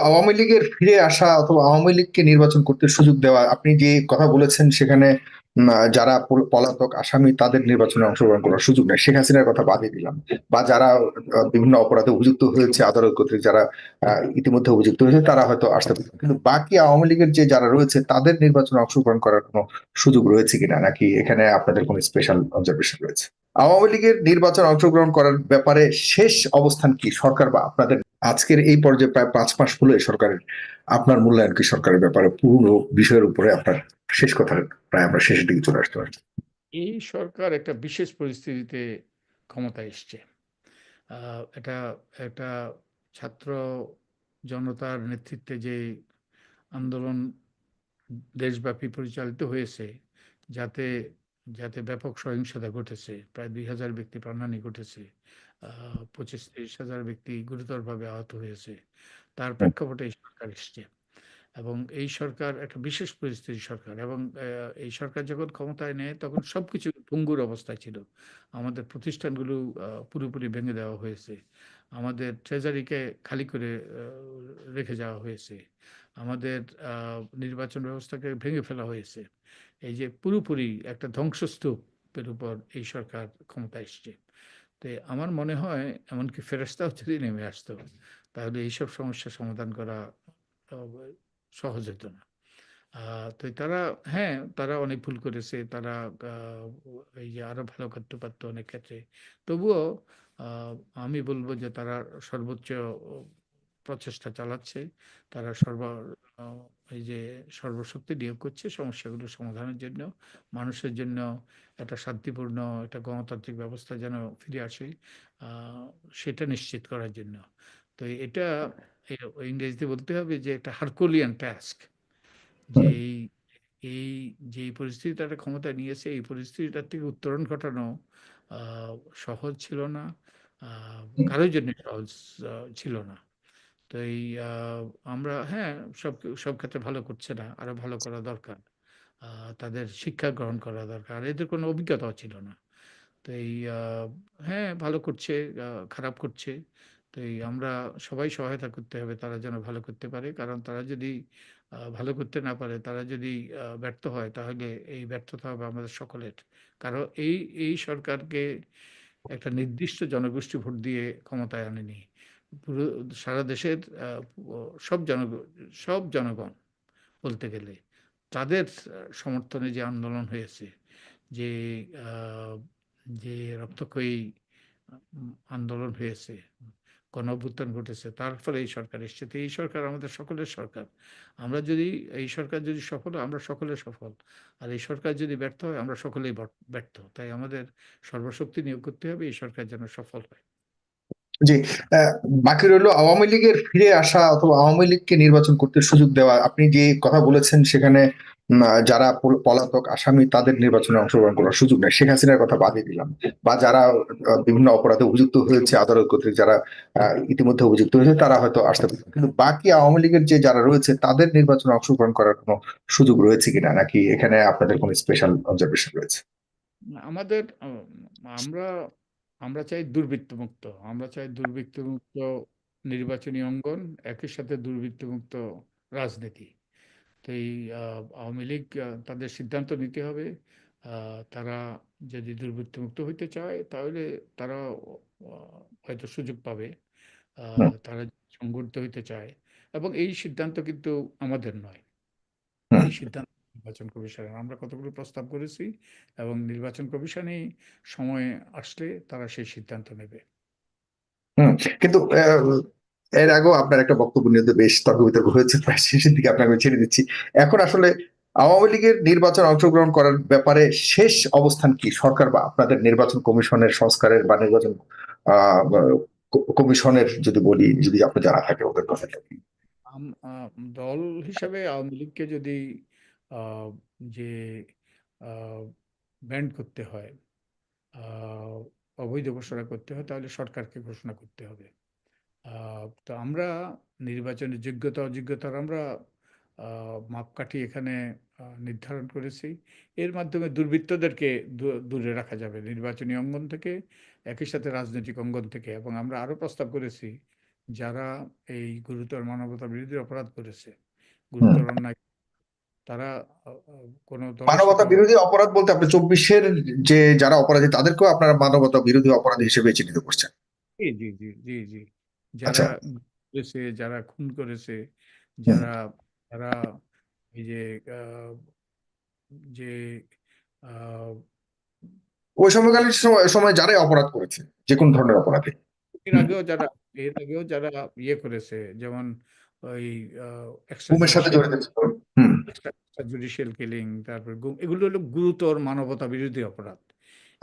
আওয়ামী লীগের ফিরে আসা অথবা আওয়ামী লীগকে নির্বাচন করতে সুযোগ দেওয়া, আপনি যে কথা বলেছেন সেখানে যারা পল- পলাতক আসামি তাদের নির্বাচনে অংশগ্রহণ করার সুযোগ নেই। শেখ হাসিনার কথা বাদে দিলাম। বা যারা বিভিন্ন অপরাধে অভিযুক্ত হয়েছে, আদালত কর্তৃক যারা ইতিমধ্যে অভিযুক্ত হয়েছে, তারা হয়তো আসতে পারে কিন্তু বাকি আওয়ামী লীগের যে যারা রয়েছে, তাদের নির্বাচনে অংশগ্রহণ করার কোনো সুযোগ রয়েছে কিনা, নাকি এখানে আপনাদের কোনো স্পেশাল অবজারভেশন রয়েছে? আওয়ামী লীগের নির্বাচন অংশগ্রহণ করার ব্যাপারে শেষ অবস্থান কি, সরকার বা আপনাদের আজকের এই পর্যায়ে প্রায় পাঁচ মাস হলো সরকারের। আপনার মূল্যায়ন কি সরকারের ব্যাপারে পুরো বিষয়ের উপরে আপনার শেষ কথা প্রায় আমরা শেষের দিকে চলে আসতে পারছি। এই সরকার একটা বিশেষ পরিস্থিতিতে ক্ষমতায় এসছে। এটা, একটা ছাত্র জনতার নেতৃত্বে যে আন্দোলন দেশব্যাপী পরিচালিত হয়েছে, যাতে যাতে ব্যাপক সহিংসতা ঘটেছে, প্রায় দুই হাজার ব্যক্তি প্রাণহানি ঘটেছে পঁচিশ ত্রিশ হাজার ব্যক্তি গুরুতরভাবে আহত হয়েছে। তার প্রেক্ষাপটে এই সরকার এসছে। এবং এই সরকার একটা বিশেষ পরিস্থিতির সরকার এবং এই সরকার যখন ক্ষমতায় নেয় তখন সবকিছু ভঙ্গুর অবস্থায় ছিল। আমাদের প্রতিষ্ঠানগুলো পুরোপুরি ভেঙে দেওয়া হয়েছে। আমাদের ট্রেজারিকে খালি করে রেখে যাওয়া হয়েছে। আমাদের নির্বাচন ব্যবস্থাকে ভেঙে ফেলা হয়েছে। এই যে পুরোপুরি একটা ধ্বংসস্তূপের উপর এই সরকার ক্ষমতা এসছে। তো আমার মনে হয়, এমনকি ফেরস্তাও যদি নেমে আসতো, তাহলে এইসব সমস্যার সমাধান করা সহজ হতো না। তো তারা হ্যাঁ তারা অনেক ভুল করেছে, তারা এই যে আরও ভালো করতে পারতো অনেক ক্ষেত্রে। তবুও আমি বলব যে তারা সর্বোচ্চ প্রচেষ্টা চালাচ্ছে, তারা সর্ব এই যে সর্বশক্তি নিয়োগ করছে সমস্যাগুলো সমাধানের জন্য মানুষের জন্য একটা শান্তিপূর্ণ একটা গণতান্ত্রিক ব্যবস্থা যেন ফিরে আসে সেটা নিশ্চিত করার জন্য। তো এটা ইংরেজিতে বলতে হবে যে একটা হারকুলিয়ান টাস্ক। যে এই এই যে পরিস্থিতি তারা ক্ষমতা নিয়েছে এই পরিস্থিতিটার থেকে উত্তরণ ঘটানো সহজ ছিল না কারোর জন্য সহজ ছিল না। তো এই আমরা হ্যাঁ সব সব ক্ষেত্রে ভালো করছে না, আরও ভালো করা দরকার। তাদের শিক্ষা গ্রহণ করা দরকার এদের কোনো অভিজ্ঞতাও ছিল না। তো এই হ্যাঁ ভালো করছে খারাপ করছে। তো এই আমরা সবাই সহায়তা করতে হবে, তারা যেন ভালো করতে পারে। কারণ তারা যদি ভালো করতে না পারে, তারা যদি ব্যর্থ হয়, তাহলে এই ব্যর্থতা হবে আমাদের সকলের। কারণ এই এই সরকারকে একটা নির্দিষ্ট জনগোষ্ঠী ভোট দিয়ে ক্ষমতায় আনেনি। পুরো সারা দেশের সব জন, সব জনগণ বলতে গেলে তাদের সমর্থনে যে আন্দোলন হয়েছে, যে যে রক্তক্ষয়ী আন্দোলন হয়েছে গণ অভ্যুত্থান ঘটেছে, তার ফলে এই সরকার এসছে। তো এই সরকার আমাদের সকলের সরকার। আমরা যদি, এই সরকার যদি সফল হয় আমরা সকলে সফল। আর এই সরকার যদি ব্যর্থ হয়, আমরা সকলেই ব্যর্থ। তাই আমাদের সর্বশক্তি নিয়োগ করতে হবে, এই সরকার যেন সফল হয়। জি বাকি রইল আওয়ামী লীগের ফিরে আসা অথবা আওয়ামী লীগকে নির্বাচন করতে সুযোগ দেওয়া। আপনি যে কথা বলেছেন সেখানে যারা পল- পলাতক আসামি তাদের নির্বাচনে অংশগ্রহণ করার সুযোগ নেই। শেখ হাসিনার কথা বাদে দিলাম। বা যারা বিভিন্ন অপরাধে অভিযুক্ত হয়েছে, আদালত কর্তৃক যারা ইতিমধ্যে অভিযুক্ত হয়েছে, তারা হয়তো আসতে পারে কিন্তু বাকি আওয়ামী লীগের যে যারা রয়েছে, তাদের নির্বাচনে অংশগ্রহণ করার কোনো সুযোগ রয়েছে কিনা? নাকি এখানে আপনাদের কোনো স্পেশাল অবজারভেশন রয়েছে? আমাদের আমরা আমরা চাই দুর্বৃত্তমুক্ত আমরা চাই দুর্বৃত্তমুক্ত নির্বাচনী অঙ্গন একই সাথে দুর্বৃত্তমুক্ত রাজনীতি। তো এই আওয়ামী লীগ তাদের সিদ্ধান্ত নিতে হবে। তারা যদি দুর্বৃত্তমুক্ত হইতে চায় তাহলে তারা হয়তো সুযোগ পাবে। তারা সংগঠিত হইতে চায়। এবং এই সিদ্ধান্ত কিন্তু আমাদের নয়। এই সিদ্ধান্ত নির্বাচন কমিশনের। আমরা কতগুলো প্রস্তাব করেছি এবং নির্বাচন কমিশনই সময় আসলে তারা সেই সিদ্ধান্ত নেবে। কিন্তু এর আগেও আপনার একটা বক্তব্য নিয়ে বেশ তর্ক বিতর্ক হয়েছে প্রায় শেষের দিকে আপনাকে ছেড়ে দিচ্ছি। এখন আসলে আওয়ামী লীগের নির্বাচন অংশগ্রহণ করার ব্যাপারে শেষ অবস্থান কি? সরকার বা আপনাদের নির্বাচন কমিশনের সংস্কারের বা নির্বাচন আহ কমিশনের যদি বলি যদি আপনার জানা থাকে ওদের কথা দল হিসাবে আওয়ামী লীগকে যদি যে ব্যান্ড করতে হয় অবৈধ ঘোষণা করতে হয় তাহলে সরকারকে ঘোষণা করতে হবে। তো আমরা নির্বাচনের যোগ্যতা অযোগ্যতার আমরা মাপকাঠি এখানে নির্ধারণ করেছি। এর মাধ্যমে দুর্বৃত্তদেরকে দূরে রাখা যাবে নির্বাচনী অঙ্গন থেকে একই সাথে রাজনৈতিক অঙ্গন থেকে। এবং আমরা আরও প্রস্তাব করেছি যারা এই গুরুতর মানবতা বিরোধী অপরাধ করেছে গুরুতর অন্যায় তারা কোনো মানবতা বিরোধী অপরাধ বলতে আপনি চব্বিশের যে যারা অপরাধী তাদেরকেও আপনারা মানবতা বিরোধী অপরাধী হিসেবে চিহ্নিত করছেন। জি জি জি জি জি। আচ্ছা। যারা করেছে যারা খুন করেছে যারা যারা এই যে যে ওই সময়কালীন সময় যারাই অপরাধ করেছে যে কোনো ধরনের অপরাধী। এর আগেও যারা এর আগেও যারা ইয়ে করেছে যেমন ওই সাথে জড়িত ছিল। জুডিশিয়াল কিলিং তারপর এগুলো হলো গুরুতর মানবতা বিরোধী অপরাধ।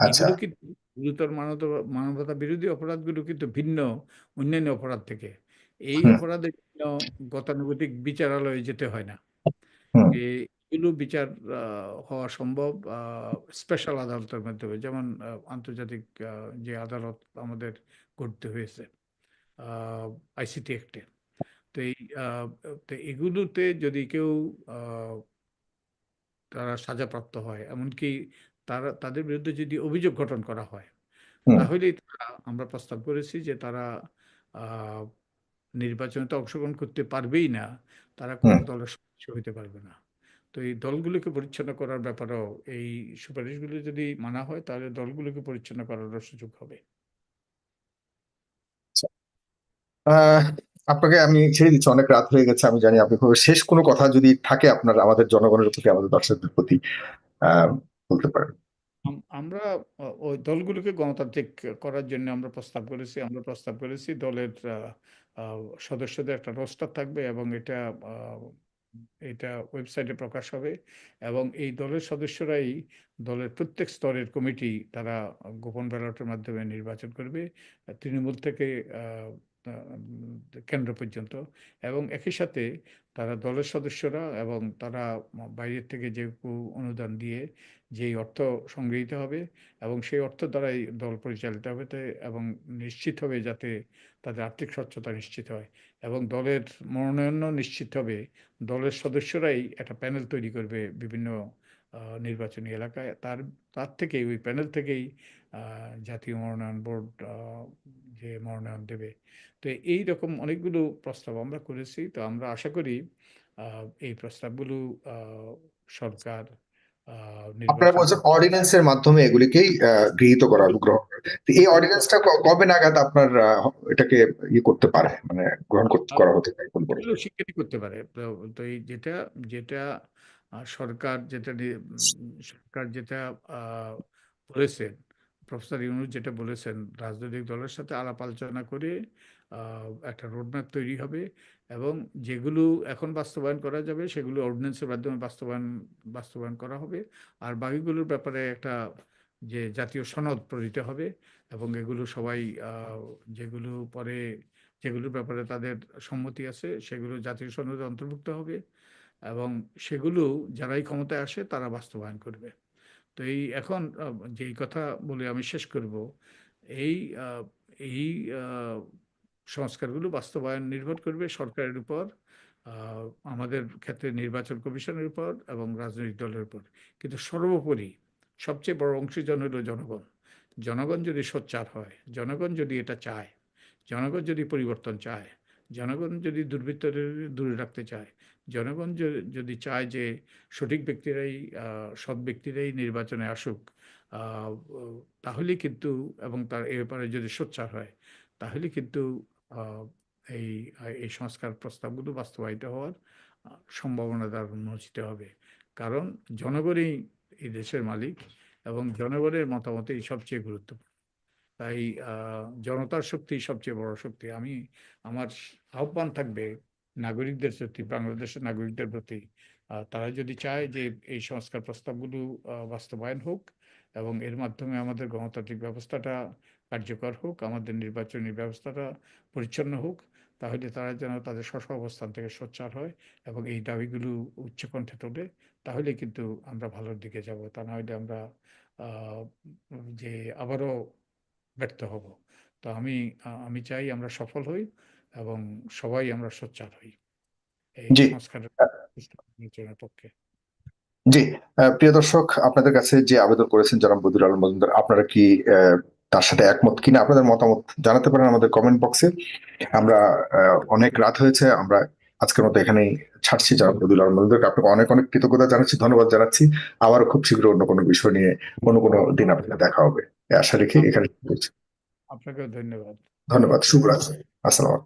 আচ্ছা। এগুলো কিন্তু গুরুতর মানবতা মানবতা বিরোধী অপরাধগুলো কিন্তু ভিন্ন অন্যান্য অপরাধ থেকে। এই অপরাধের জন্য গতানুগতিক বিচারালয়ে যেতে হয় না। এগুলো বিচার হওয়া সম্ভব স্পেশাল আদালতের মাধ্যমে যেমন আন্তর্জাতিক যে আদালত আমাদের করতে হয়েছে আইসিটি অ্যাক্টে। তো এই তো এগুলোতে যদি কেউ তারা সাজাপ্রাপ্ত হয় এমনকি তারা তাদের বিরুদ্ধে যদি অভিযোগ গঠন করা হয় তাহলেই তারা আমরা প্রস্তাব করেছি যে তারা নির্বাচনে তো অংশগ্রহণ করতে পারবেই না তারা কোনো দলের সদস্য হতে পারবে না। তো এই দলগুলোকে পরিচ্ছন্ন করার ব্যাপারেও এই সুপারিশগুলো যদি মানা হয় তাহলে দলগুলোকে পরিচ্ছন্ন করারও সুযোগ হবে। আহ, আপনাকে আমি ছেড়ে দিচ্ছি, অনেক রাত হয়ে গেছে, আমি জানি আপনি শেষ কোনো কথা যদি থাকে আপনার, আমাদের জনগণের প্রতি, আমাদের দর্শকদের প্রতি বলতে পারেন। আমরা ওই দলগুলোকে গণতান্ত্রিক করার জন্য আমরা প্রস্তাব করেছি, আমরা প্রস্তাব করেছি, দলের সদস্যদের একটা রোস্টার থাকবে এবং এটা এটা ওয়েবসাইটে প্রকাশ হবে এবং এই দলের সদস্যরাই দলের প্রত্যেক স্তরের কমিটি, তারা গোপন ব্যালটের মাধ্যমে নির্বাচন করবে। তৃণমূল থেকে কেন্দ্র পর্যন্ত। এবং একই সাথে তারা দলের সদস্যরা এবং তারা বাইরের থেকে যে অনুদান দিয়ে যেই অর্থ সংগৃহীত হবে এবং সেই অর্থ দ্বারাই দল পরিচালিত হবে এবং নিশ্চিত হবে যাতে তাদের আর্থিক স্বচ্ছতা নিশ্চিত হয়। এবং দলের মনোনয়নও নিশ্চিত হবে। দলের সদস্যরাই একটা প্যানেল তৈরি করবে বিভিন্ন নির্বাচনী এলাকায়। তার তার থেকেই, ওই প্যানেল থেকেই জাতীয় মনোনয়ন বোর্ড যে মনোনয়ন দেবে। তো এই রকম অনেকগুলো প্রস্তাব আমরা করেছি। তো আমরা আশা করি এই প্রস্তাবগুলো সরকার আপনারা বলছেন অর্ডিন্যান্সের মাধ্যমে এগুলিকেই গৃহীত করা গ্রহণ এই অর্ডিন্যান্সটা কবে নাগাদ আপনার এটাকে ইয়ে করতে পারে? মানে গ্রহণ করতে করা হতে পারে কোন স্বীকৃতি করতে পারে। তো এই যেটা যেটা সরকার যেটা সরকার যেটা আহ, বলেছেন প্রফেসর ইউনুস যেটা বলেছেন, রাজনৈতিক দলের সাথে আলাপ আলোচনা করে একটা রোডম্যাপ তৈরি হবে এবং যেগুলো এখন বাস্তবায়ন করা যাবে সেগুলো অর্ডিন্যান্সের মাধ্যমে বাস্তবায়ন বাস্তবায়ন করা হবে। আর বাকিগুলোর ব্যাপারে একটা যে জাতীয় সনদ প্রণীত হবে এবং এগুলো সবাই যেগুলো পরে, যেগুলোর ব্যাপারে তাদের সম্মতি আছে সেগুলো জাতীয় সনদে অন্তর্ভুক্ত হবে এবং সেগুলো যারাই ক্ষমতায় আসে তারা বাস্তবায়ন করবে। তো এই এখন যেই কথা বলে আমি শেষ করব, এই এই সংস্কারগুলো বাস্তবায়ন নির্ভর করবে সরকারের উপর আমাদের ক্ষেত্রে নির্বাচন কমিশনের উপর এবং রাজনৈতিক দলের উপর। কিন্তু সর্বোপরি সবচেয়ে বড় অংশীজন হলো জনগণ। জনগণ যদি সোচ্চার হয়, জনগণ যদি এটা চায়, জনগণ যদি পরিবর্তন চায় জনগণ যদি দুর্বৃত্তদের দূরে রাখতে চায়, জনগণ যদি চায় যে সঠিক ব্যক্তিরাই সৎ ব্যক্তিরাই নির্বাচনে আসুক তাহলে কিন্তু, এবং তার এ ব্যাপারে যদি সোচ্চার হয়, তাহলে কিন্তু এই এই সংস্কার প্রস্তাবগুলো বাস্তবায়িত হওয়ার সম্ভাবনা তার উন্মোচিত হবে। কারণ জনগণই এই দেশের মালিক এবং জনগণের মতামতই সবচেয়ে গুরুত্বপূর্ণ। তাই জনতার শক্তি সবচেয়ে বড় শক্তি। আমি, আমার আহ্বান থাকবে নাগরিকদের প্রতি, বাংলাদেশের নাগরিকদের প্রতি তারা যদি চায় যে এই সংস্কার প্রস্তাবগুলো বাস্তবায়ন হোক এবং এর মাধ্যমে আমাদের গণতান্ত্রিক ব্যবস্থাটা কার্যকর হোক, আমাদের নির্বাচনী ব্যবস্থাটা পরিচ্ছন্ন হোক, তাহলে তারা যেন তাদের স্ব অবস্থান থেকে সোচ্চার হয় এবং এই দাবিগুলো উচ্চকণ্ঠে তোলে তাহলে কিন্তু আমরা ভালোর দিকে যাব। তা না হলে আমরা যে আবারও ব্যর্থ হব। তো আমি আমি চাই আমরা সফল হই এবং সবাই আমরা সোচ্চার হই। এই জি। সংস্কারের পক্ষে। জি প্রিয় দর্শক আপনাদের কাছে যে আবেদন করেছেন জনাব বদিউল আলম মজুমদার আপনারা কি তার সাথে একমত কিনা আপনাদের মতামত জানাতে পারেন আমাদের কমেন্ট বক্সে। আমরা অনেক রাত হয়েছে আমরা আজকের মতো এখানেই ছাড়ছি জানাবুল আহমদকে আপনাকে অনেক অনেক কৃতজ্ঞতা জানাচ্ছি ধন্যবাদ জানাচ্ছি। আবারও খুব শীঘ্র অন্য কোনো বিষয় নিয়ে অন্য কোনো দিন আপনাকে দেখা হবে। আশা রেখে এখানে আপনাকে আপনাকেও ধন্যবাদ। ধন্যবাদ শুভরাত্রি। আসসালাম